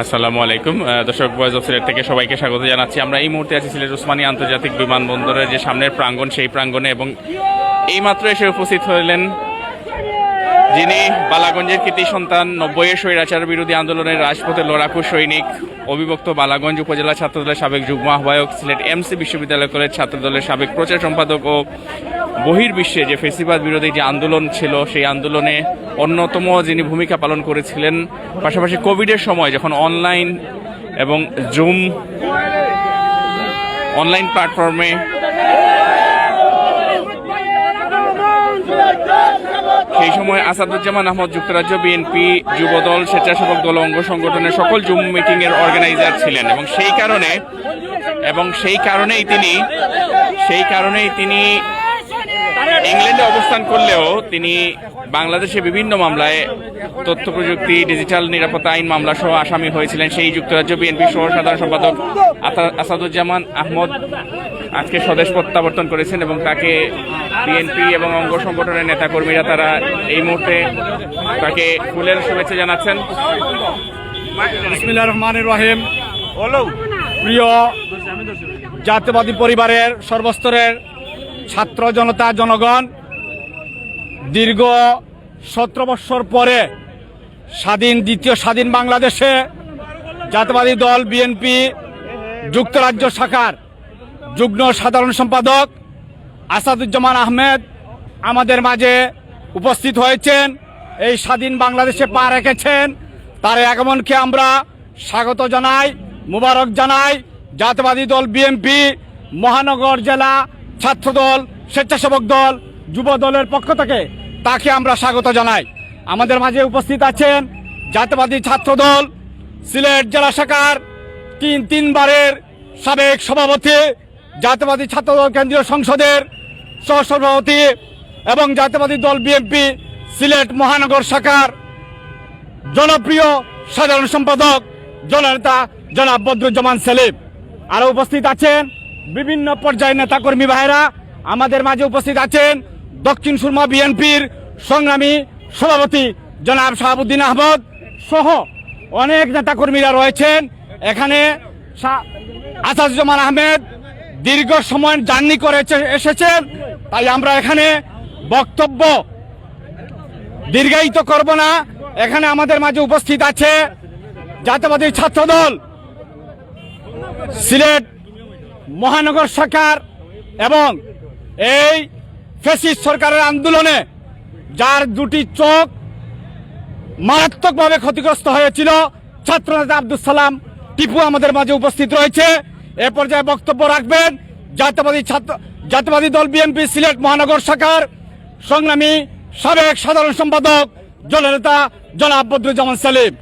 আসসালামু আলাইকুম। দর্শক বয়েজ অফ সিলেট থেকে সবাইকে স্বাগত জানাচ্ছি। আমরা এই মুহূর্তে আছি সিলেট ওসমানী আন্তর্জাতিক বিমানবন্দরের যে সামনের প্রাঙ্গণ, সেই প্রাঙ্গণে এবং এইমাত্র এসে উপস্থিত হলেন যিনি বালাগঞ্জের কৃতি সন্তান, নব্বইয়ের স্বৈরাচার বিরোধী আন্দোলনের রাজপথে লড়াকু সৈনিক, অবিভক্ত বালাগঞ্জ উপজেলা ছাত্রদলের সাবেক যুগ্ম আহ্বায়ক, সিলেট এমসি বিশ্ববিদ্যালয় কলেজ ছাত্রদলের সাবেক প্রচার সম্পাদক ও বহির্বিশ্বে যে ফেসিবাদ বিরোধী যে আন্দোলন ছিল, সেই আন্দোলনে অন্যতম যিনি ভূমিকা পালন করেছিলেন, পাশাপাশি কোভিডের সময় যখন অনলাইন এবং জুম অনলাইন প্ল্যাটফর্মে সেই সময় আসাদুজ্জামান আহমদ যুক্তরাজ্য বিএনপি যুবদল স্বেচ্ছাসেবক দল অঙ্গ সংগঠনের সকল জুম মিটিং এর অর্গানাইজার ছিলেন এবং সেই কারণে, এবং সেই কারণেই তিনি, সেই কারণেই তিনি ইংল্যান্ডে অবস্থান করলেও তিনি বাংলাদেশে বিভিন্ন মামলায় তথ্য প্রযুক্তি, ডিজিটাল নিরাপত্তা আইন মামলা সহ আসামি হয়েছিলেন। সেই যুক্তরাজ্য বিএনপি সহ সাধারণ সম্পাদক আসাদুজ্জামান আহমদ আজকে স্বদেশ প্রত্যাবর্তন করেছেন এবং তাকে বিএনপি এবং অঙ্গ সংগঠনের নেতাকর্মীরা তারা এই মুহূর্তে তাকে ফুলের শুভেচ্ছা জানাচ্ছেন। প্রিয় জাতীয়বাদী পরিবারের সর্বস্তরের ছাত্র জনতা, জনগণ, দীর্ঘ সতেরো বৎসর পরে স্বাধীন, দ্বিতীয় স্বাধীন বাংলাদেশে জাতীয়বাদী দল, বিএনপি, যুক্তরাজ্য শাখার যুগ্ম সাধারণ সম্পাদক আসাদুজ্জামান আহমেদ আমাদের মাঝে উপস্থিত হয়েছেন। এই স্বাধীন বাংলাদেশে পা রেখেছেন। তার আগমনকে আমরা স্বাগত জানাই, মুবারক জানাই। জাতীয়বাদী দল, বিএনপি, মহানগর জেলা ছাত্রদল, স্বেচ্ছাসেবক দল, যুব দলের পক্ষ থেকে তাকে আমরা স্বাগত জানাই। আমাদের মাঝে উপস্থিত আছেন জাতীয়বাদী ছাত্রদল, সিলেট জেলা শাখার তিন তিনবারের সাবেক সভাপতি, জাতীয়বাদী ছাত্রদল কেন্দ্রীয় সংসদের সহসভাপতি এবং জাতীয়বাদী দল বিএনপি সিলেট মহানগর শাখার জনপ্রিয় সাধারণ সম্পাদক, জননেতা জনাব বদরুজ্জামান সেলিম। আরও উপস্থিত আছেন বিভিন্ন পর্যায়ের নেতাকর্মী ভাইরা আমাদের মাঝে উপস্থিত আছেন দক্ষিণ সুরমা বিএনপির সংগ্রামী সভাপতি জনাব শাহাবুদ্দিন আহমদ সহ অনেক নেতাকর্মীরা রয়েছেন। এখানে আসাদুজ্জামান আহমেদ দীর্ঘ সময় জার্নি করে এসেছেন। তাই আমরা এখানে বক্তব্য দীর্ঘায়িত করব না। এখানে আমাদের মাঝে উপস্থিত আছে জাতীয়বাদী ছাত্রদল, সিলেট মহানগর সরকার এবং এই ফেসিস সরকারের আন্দোলনে যার দুটি চোখ মারাত্মকভাবে ক্ষতিগ্রস্ত হয়েছিল, ছাত্রনেতা আব্দুল সালাম টিপু আমাদের মাঝে উপস্থিত রয়েছে। এ পর্যায়ে বক্তব্য রাখবেন, জাতীয়বাদী ছাত্র, জাতীয়বাদী দল বিএনপি, সিলেট মহানগর শাখার সংগ্রামী সাবেক সাধারণ সম্পাদক, জননেতা জনাব বদরুজ্জামান সেলিম।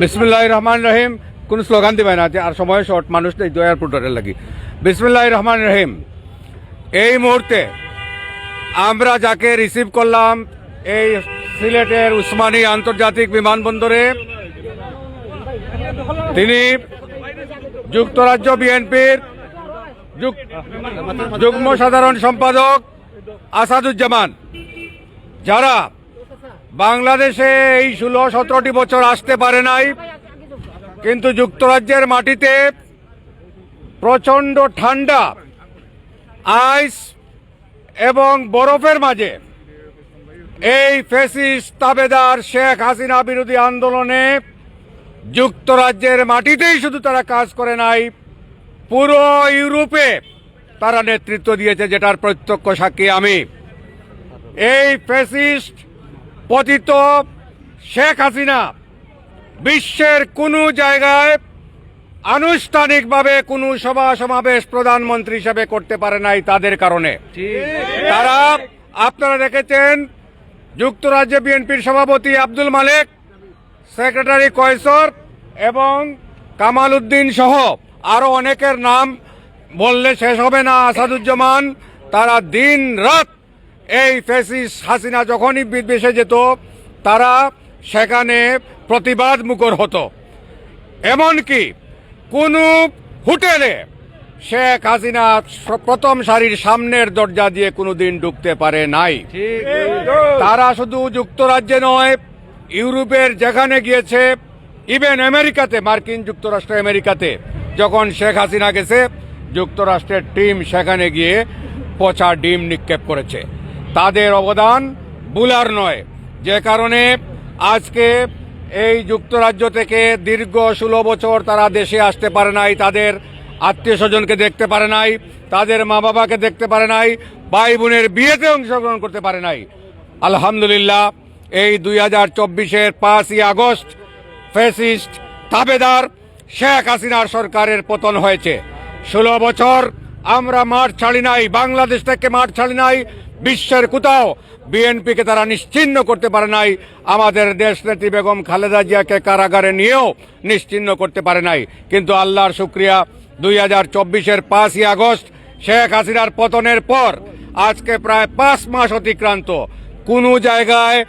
বিসমুল্লাহ রহমান রহিম। কোন স্লোগান দিবে না আর সময় শর্ট মানুষ নেই দু লাগি। বিসমুল্লাহ রহমান রহিম। এই মুহূর্তে আমরা যাকে রিসিভ করলাম, এই সিলেটের উসমানী আন্তর্জাতিক বিমানবন্দরে, তিনি যুক্তরাজ্য বিএনপির যুগ্ম সাধারণ সম্পাদক আসাদুজ্জামান, যারা বাংলাদেশে এই ষোলো সতেরোটি বছর আসতে পারে নাই কিন্তু যুক্তরাজ্যের মাটিতে প্রচণ্ড ঠান্ডা, আইস এবং বরফের মাঝে এই ফেসিস তাবেদার শেখ হাসিনা বিরোধী আন্দোলনে যুক্তরাজ্যের মাটিতেই শুধু তারা কাজ করে নাই, পুরো ইউরোপে তারা নেতৃত্ব দিয়েছে, যেটার প্রত্যক্ষ সাক্ষী আমি। এই ফেসিস্ট পতিত শেখ হাসিনা বিশ্বের কোনো জায়গায় আনুষ্ঠানিকভাবে কোনো সভা সমাবেশ প্রধানমন্ত্রী হিসেবে করতে পারে নাই তাদের কারণে। তারা আপনারা দেখেছেন যুক্তরাজ্য বিএনপির সভাপতি আব্দুল মালেক সেক্রেটারি কয়সর এবং কামাল উদ্দিন সহ আরও অনেকের নাম বললে শেষ হবে না আসাদুজ্জামান। তারা দিন রাত এই ফেসিস হাসিনা যখনই বিদেশে যেত তারা সেখানে প্রতিবাদ মুখর হতো। এমনকি কোন হোটেলে শেখ হাসিনা প্রথম সারির সামনের দরজা দিয়ে কোনোদিন ঢুকতে পারে নাই। তারা শুধু যুক্তরাজ্যে নয়, ইউরোপের যেখানে গিয়েছে ইভেন আমেরিকাতে, মার্কিন যুক্তরাষ্ট্র আমেরিকাতে, যখন শেখ হাসিনা গেছে, যুক্তরাষ্ট্রের টিম সেখানে গিয়ে পচা ডিম নিক্ষেপ করেছে। তাদের অবদান বুলার নয়, যে কারণে আজকে এই যুক্তরাজ্য থেকে দীর্ঘ ষোলো বছর তারা দেশে আসতে পারে নাই, তাদের আত্মীয় স্বজনকে দেখতে পারে নাই, তাদের মা বাবাকে দেখতে পারে নাই ভাই বোনের বিয়েতে অংশগ্রহণ করতে পারে নাই। আলহামদুলিল্লাহ, এই দুই হাজার চব্বিশের পাঁচই আগস্ট ফেসিস্ট তাবেদার শেখ হাসিনার সরকারের পতন হয়েছে। ষোলো বছর আমরা মাঠ ছাড়ি নাই, বাংলাদেশ থেকে মাঠ ছাড়ি নাই, বিশ্বের কোথাও বিএনপিকে তারা নিশ্চিহ্ন করতে পারে নাই। আমাদের দেশ নেত্রী বেগম খালেদা জিয়াকে কারাগারে নিয়েও নিশ্চিহ্ন করতে পারে নাই। কিন্তু আল্লাহর শুক্রিয়া, দুই হাজার চব্বিশের পাঁচই আগস্ট, শেখ হাসিনার পতনের পর আজকে প্রায় পাঁচ মাস অতিক্রান্ত। কোনো জায়গায়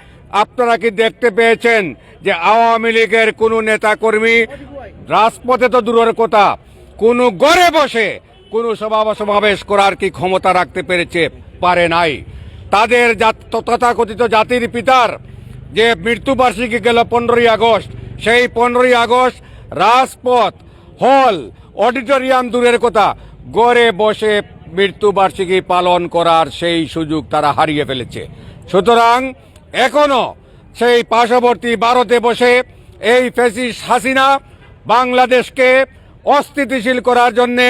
আপনারা কি দেখতে পেয়েছেন যে আওয়ামী লীগের কোনো নেতাকর্মী রাজপথে তো দূরের কথা, কোনো গড়ে বসে কোনো সভা সমাবেশ করার কি ক্ষমতা রাখতে পেরেছে? পারে নাই। তাদের তথাকথিত জাতির পিতার যে মৃত্যুবার্ষিকী গেল পনেরোই আগস্ট, সেই পনেরোই আগস্ট রাজপথ, হল, অডিটোরিয়াম দূরের কথা, গড়ে বসে মৃত্যুবার্ষিকী পালন করার সেই সুযোগ তারা হারিয়ে ফেলেছে। সুতরাং এখনও সেই পার্শ্ববর্তী ভারতে বসে এই ফেসিস হাসিনা বাংলাদেশকে অস্থিতিশীল করার জন্যে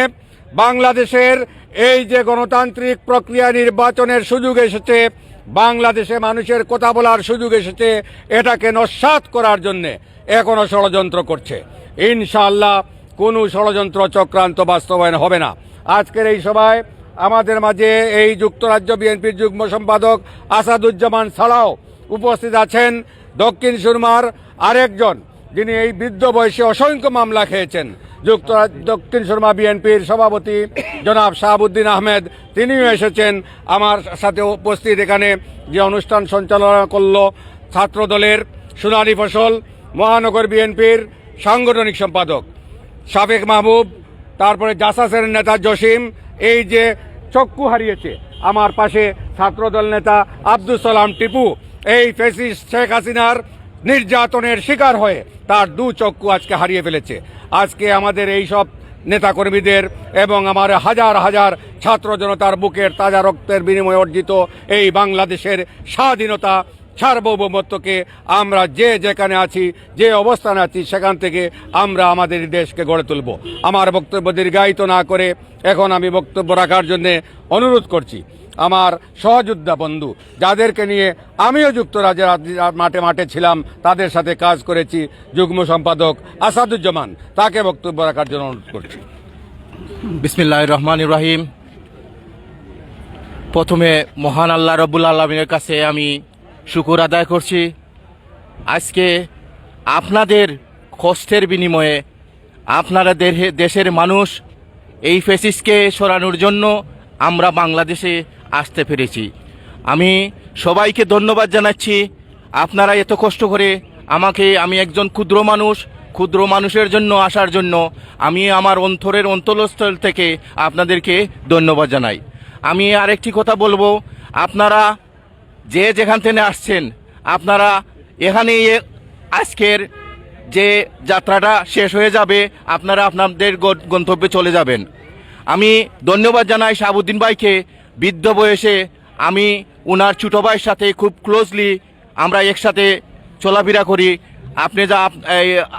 বাংলাদেশের এই যে গণতান্ত্রিক প্রক্রিয়া নির্বাচনের সুযোগ এসেছে, বাংলাদেশে মানুষের কথা বলার সুযোগ এসেছে, এটাকে নস্বাত করার জন্যে এখনও ষড়যন্ত্র করছে। ইনশাআল্লাহ কোনো ষড়যন্ত্র চক্রান্ত বাস্তবায়ন হবে না। আজকের এই সভায় আমাদের মাঝে এই যুক্তরাজ্য বিএনপির যুগ্ম সম্পাদক আসাদুজ্জামান ছাড়াও উপস্থিত আছেন। দক্ষিণ সুরমার আরেকজন যিনি এই বৃদ্ধ বয়সে অসংখ্য মামলা খেয়েছেন। যুক্তরাজ্য দক্ষিণ শর্মা বিএনপির সভাপতি জনাব শাহাবুদ্দিন আহমেদ, তিনিও এসেছেন আমার সাথে উপস্থিত এখানে। যে অনুষ্ঠান সঞ্চালনা করল ছাত্রদলের সোনালী ফসল মহানগর বিএনপির সাংগঠনিক সম্পাদক সাবেক মাহবুব, তারপরে জাসাসের নেতা জসিম, এই যে চক্ষু হারিয়েছে আমার পাশে ছাত্রদল নেতা আব্দুল সালাম টিপু, এই ফেসিস শেখ হাসিনার নির্যাতনের শিকার হয়ে তার দু চক্ষু আজকে হারিয়ে ফেলেছে। আজকে আমাদের এই সব নেতাকর্মীদের এবং আমার হাজার হাজার ছাত্র জনতার বুকের তাজা রক্তের বিনিময়ে অর্জিত এই বাংলাদেশের স্বাধীনতা সার্বভৌমত্বকে আমরা যে যেখানে আছি, যে অবস্থানে আছি, সেখান থেকে আমরা আমাদের দেশকে গড়ে তুলব। আমার বক্তব্য দীর্ঘায়িত না করে এখন আমি বক্তব্য রাখার জন্য অনুরোধ করছি। আমার সহযোদ্ধা বন্ধু, যাদেরকে নিয়ে আমিও যুক্তরাজ্যের মাঠে মাঠে ছিলাম, তাদের সাথে কাজ করেছি, যুগ্ম সম্পাদক আসাদুজ্জামান। তাকে বক্তব্য রাখার জন্য অনুরোধ করছি। বিসমিল্লাহ রহমান ইব্রাহিম প্রথমে মহান আল্লাহ রব্বুল আলমিনের কাছে আমি শুকুর আদায় করছি। আজকে আপনাদের কষ্টের বিনিময়ে আপনারা দেশের মানুষ এই ফেসিসকে সরানোর জন্য আমরা বাংলাদেশে আসতে পেরেছি। আমি সবাইকে ধন্যবাদ জানাচ্ছি। আপনারা এত কষ্ট করে আমাকে, আমি একজন ক্ষুদ্র মানুষ, ক্ষুদ্র মানুষের জন্য আসার জন্য আমি আমার অন্তরের অন্তরস্থল থেকে আপনাদেরকে ধন্যবাদ জানাই। আমি আরেকটি কথা বলব, আপনারা যে যেখান থেকে আসছেন, আপনারা এখানে আজকের যে যাত্রাটা শেষ হয়ে যাবে, আপনারা আপনাদের গন্তব্যে চলে যাবেন। আমি ধন্যবাদ জানাই শাহাবুদ্দিন ভাইকে বৃদ্ধ বয়সে আমি ওনার ছোটো ভাইয়ের সাথে খুব ক্লোজলি আমরা একসাথে চলাফেরা করি। আপনি যা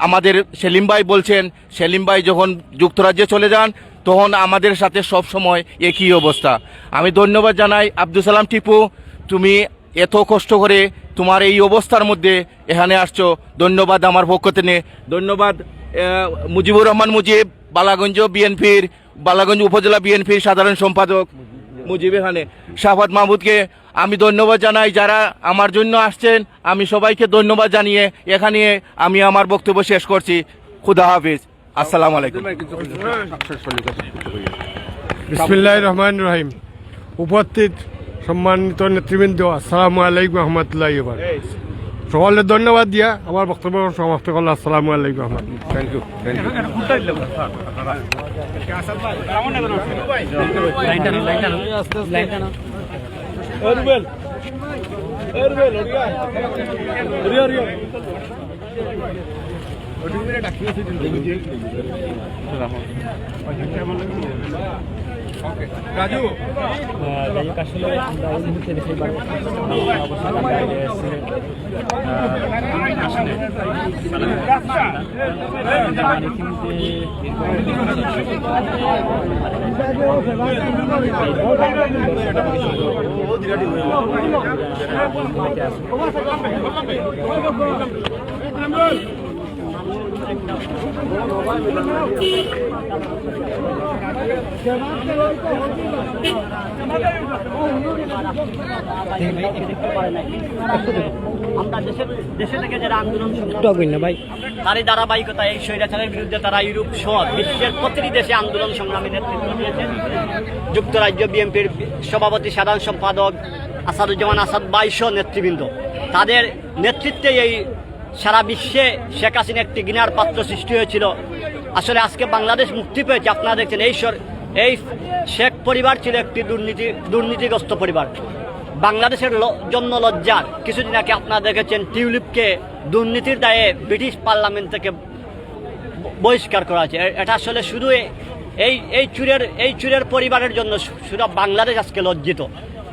আমাদের সেলিম ভাই বলছেন, সেলিম ভাই যখন যুক্তরাজ্যে চলে যান, তখন আমাদের সাথে সব সময় একই অবস্থা। আমি ধন্যবাদ জানাই। আব্দুল সালাম টিপু, তুমি এত কষ্ট করে তোমার এই অবস্থার মধ্যে এখানে আসছো। ধন্যবাদ আমার পক্ষ থেকে। ধন্যবাদ মুজিবুর রহমান মুজিব, বালাগঞ্জ বিএনপির, বালাগঞ্জ উপজেলা বিএনপির সাধারণ সম্পাদক। মুজিব এখানে শাহাদ মাহমুদকে আমি ধন্যবাদ জানাই, যারা আমার জন্য আসছেন, আমি সবাইকে ধন্যবাদ জানিয়ে এখানে আমি আমার বক্তব্য শেষ করছি। খুদা হাফিজ। আসসালাম আলাইকুম। বিসমিল্লাহ রহমান রহিম। উপস্থিত সম্মানিত নেতৃবৃন্দ, আসসালামু আলাইকুম রহমতুল্লাহ সকলে ধন্যবাদ দিয়া আমার বক্তব্য সমাপ্ত করলাম। আসসালামু আলাইকুম রহমতুল্লাহ। Thank you thank you Raju যাই আসলে আমরা এই মুহূর্তে দেখতে পারব দাঁড়িয়ে আছে আসলে মানে কিন্তু আমরা দেশে দেশে থেকে যারা আন্দোলন ভাই। তারই ধারাবাহিকতা এই স্বৈরাচারের বিরুদ্ধে তারা ইউরোপ সহ বিশ্বের প্রতিটি দেশে আন্দোলন সংগ্রামী নেতৃত্ব দিয়েছেন যুক্তরাজ্য বিএনপির সভাপতি সাধারণ সম্পাদক আসাদুজ্জামান আসাদ বাইশ নেতৃবৃন্দ। তাদের নেতৃত্বে এই সারা বিশ্বে শেখ হাসিনা একটি গিনার পাত্র সৃষ্টি হয়েছিল। আসলে আজকে বাংলাদেশ মুক্তি পেয়েছে, আপনারা দেখছেন, এই এই শেখ পরিবার ছিল একটি দুর্নীতি দুর্নীতিগ্রস্ত পরিবার। বাংলাদেশের জন্য লজ্জার। কিছুদিন আগে আপনারা দেখেছেন, টিউলিপকে দুর্নীতির দায়ে ব্রিটিশ পার্লামেন্ট থেকে বহিষ্কার করা হয়েছে। এটা আসলে শুধু এই এই চুরের এই চুরের পরিবারের জন্য শুধু বাংলাদেশ আজকে লজ্জিত।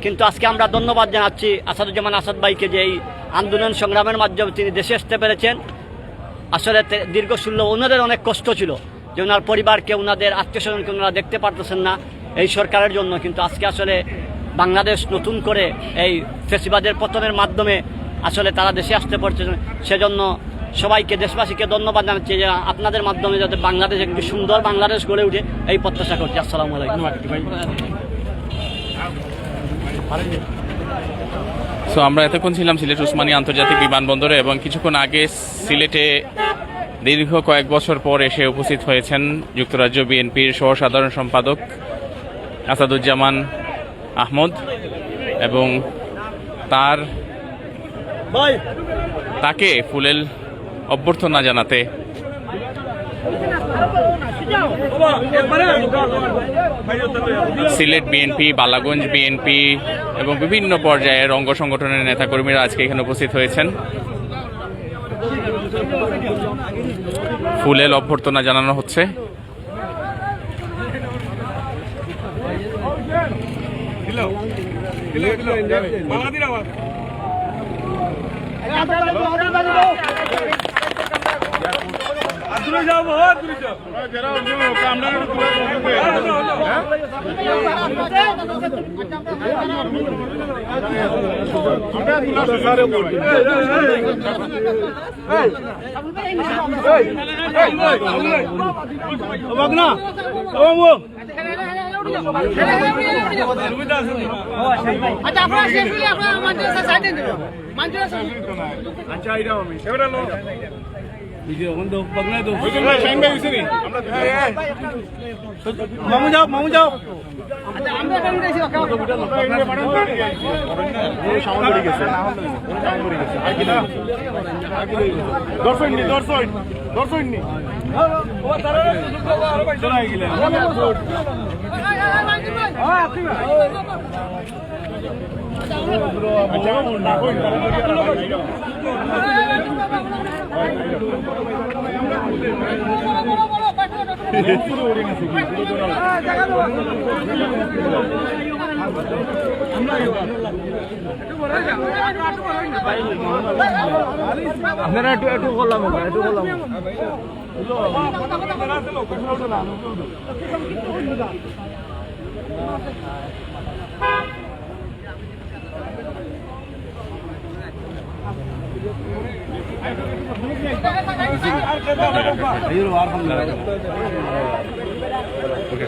কিন্তু আজকে আমরা ধন্যবাদ জানাচ্ছি আসাদুজ্জামান আসাদ ভাইকে যে এই আন্দোলন সংগ্রামের মাধ্যমে তিনি দেশে আসতে পেরেছেন। আসলে দীর্ঘ ষোলো ওনাদের অনেক কষ্ট ছিল যে ওনার পরিবারকে, ওনাদের আত্মীয় স্বজনকে ওনারা দেখতে পারতেছেন না এই সরকারের জন্য। কিন্তু আজকে আসলে বাংলাদেশ নতুন করে এই ফেসিবাদের পতনের মাধ্যমে আসলে তারা দেশে আসতে পারছে। সেজন্য সবাইকে, দেশবাসীকে ধন্যবাদ জানাচ্ছি যে আপনাদের মাধ্যমে যাতে বাংলাদেশ একটি সুন্দর বাংলাদেশ গড়ে উঠে এই প্রত্যাশা করছি। আসসালামু আলাইকুম। সো আমরা এতক্ষণ ছিলাম সিলেট উসমানী আন্তর্জাতিক বিমানবন্দরে এবং কিছুক্ষণ আগে সিলেটে দীর্ঘ কয়েক বছর পর এসে উপস্থিত হয়েছেন যুক্তরাজ্য বিএনপির সহ সাধারণ সম্পাদক আসাদুজ্জামান আহমদ এবং তার তাকে ফুলেল অভ্যর্থনা জানাতে সিলেট বিএনপি বালাগঞ্জ বিএনপি এবং বিভিন্ন পর্যায়ের অঙ্গ সংগঠনের নেতাকর্মীরা আজকে এখানে উপস্থিত হয়েছেন। ফুলেল অভ্যর্থনা জানানো হচ্ছে। আচ্ছা আপনারা শেষ হলে আপনারা মাদ্রাসা সাইডে দিন মাদ্রাসা মামু যাও মামু যাও। আচ্ছা আমরা কেমন গেছি দর্শন নি দর্শন দর্শন নি আপনারা একটু একটু করলাম একটু ఓకే